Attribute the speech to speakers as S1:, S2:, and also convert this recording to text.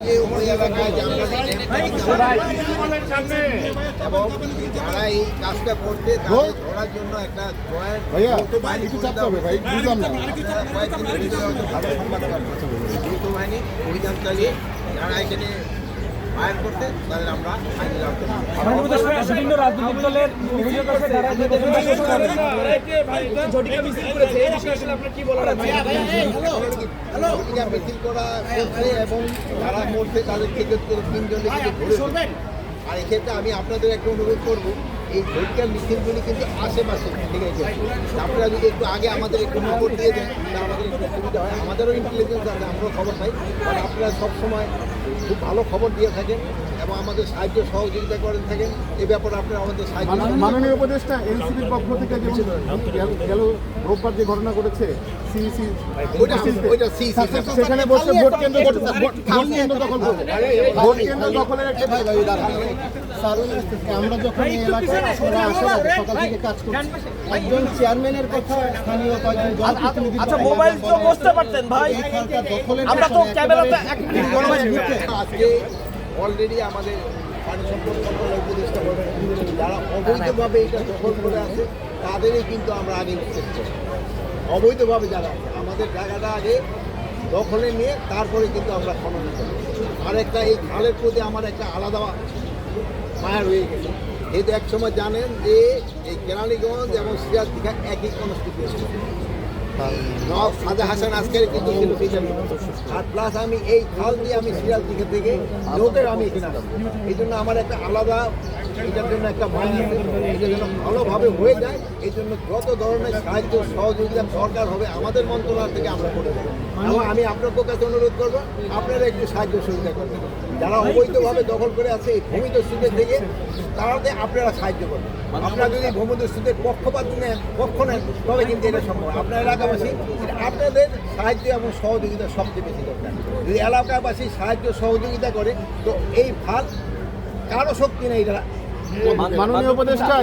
S1: ওই এলাকায় এবং যারা এই কাজটা করতে ধরার জন্য একটা জয়েন্ট
S2: ভাইয়া,
S1: যৌথ বাহিনী
S2: একটু
S1: করে
S2: চাপতে
S1: দেওয়া
S2: হবে ভাই,
S1: হয়েছে।
S2: বুঝলাম না।
S1: আপনারা কয়েকদিনের ভিতরে হয়তো ভালো সংবাদ পাবেন। যৌথ বাহিনী অভিযান চালিয়ে যারা এখানে ফায়ার করতে তাদের আমরা আইনে রাখতে
S3: বিভিন্ন রাজনৈতিক দলের অভিযোগ আছে তারা যে মিছিল করেছে এই বিষয়ে আসলে আপনার কি বলার আছে
S1: ভূমিকা মিছিল করা এবং যারা ধরে আর এক্ষেত্রে আমি আপনাদের একটা অনুরোধ করব এই ভোটকার মিছিলগুলি কিন্তু আশেপাশে ঠিক আছে আপনারা যদি একটু আগে আমাদের একটু নম্বর দিয়ে দেন আমাদের একটু সুবিধা হয় আমাদেরও ইন্টেলিজেন্স আছে আমরাও খবর পাই আপনারা সবসময় খুব ভালো খবর দিয়ে থাকেন। এবং আমাদের সাহায্য সহযোগিতা করেন থাকেন এ ব্যাপারে আপনারা আমাদের সাহায্য
S2: মাননীয় উপদেষ্টা এনসিপির পক্ষ থেকে যেমন গেল- রোববার যে ঘটনা করেছে সিইসি
S1: ওইটা ওইটা সি সি
S2: সেখানে বসে ভোট কেন্দ্র ভোট ভোট কেন্দ্র দখল ভোট কেন্দ্র দখলের একটা
S4: আমরা যখন এই এলাকায় আপনারা আসেন সকাল থেকে কাজ করছি। একজন চেয়ারম্যানের কথা স্থানীয় কয়েকজন জনপ্রতিনিধি
S3: আচ্ছা মোবাইল তো বসতে পারতেন ভাই।
S4: দখলের
S3: আমরা তো ক্যামেরাতে এক মিনিট
S1: আজকে অলরেডি আমাদের পানি সম্পদ মন্ত্রণালয় উপদেষ্টা বলেন, যারা অবৈধভাবে এটা দখল করে আছে, তাদেরই কিন্তু আমরা আগে উচ্ছেদ করব। অবৈধভাবে যারা আছে, আমাদের জায়গাটা আগে দখলে নিয়ে তারপরে কিন্তু আমরা খনন করব আর একটা এই খালের প্রতি আমার একটা আলাদা মায়া রয়ে গেছে। যেহেতু এক সময় জানেন যে এই কেরানীগঞ্জ এবং সিরাজ দীঘা একই কনস্টিটিউশন আমি ধরনের সাহায্য, সহযোগিতা হবে আমাদের থেকে আমরা করে দেবো। আমি আপনার কাছে অনুরোধ করব, আপনারা একটু সাহায্য সুবিধা করবেন। যারা অবৈধভাবে দখল করে আছে এই ভূমিদস্যুদের থেকে তারাতে আপনারা সাহায্য করবেন। আপনারা যদি ভূমিদস্যুদের পক্ষপাত নেন, পক্ষ নেন, তবে কিন্তু এটা সম্ভব। আপনার এলাকাবাসী আপনাদের সাহায্য এবং সহযোগিতা সবচেয়ে বেশি দরকার। যদি এলাকাবাসী সাহায্য সহযোগিতা করে তো এই ফাল কারও শক্তি নেই এটা
S2: মাননীয় উপদেষ্টা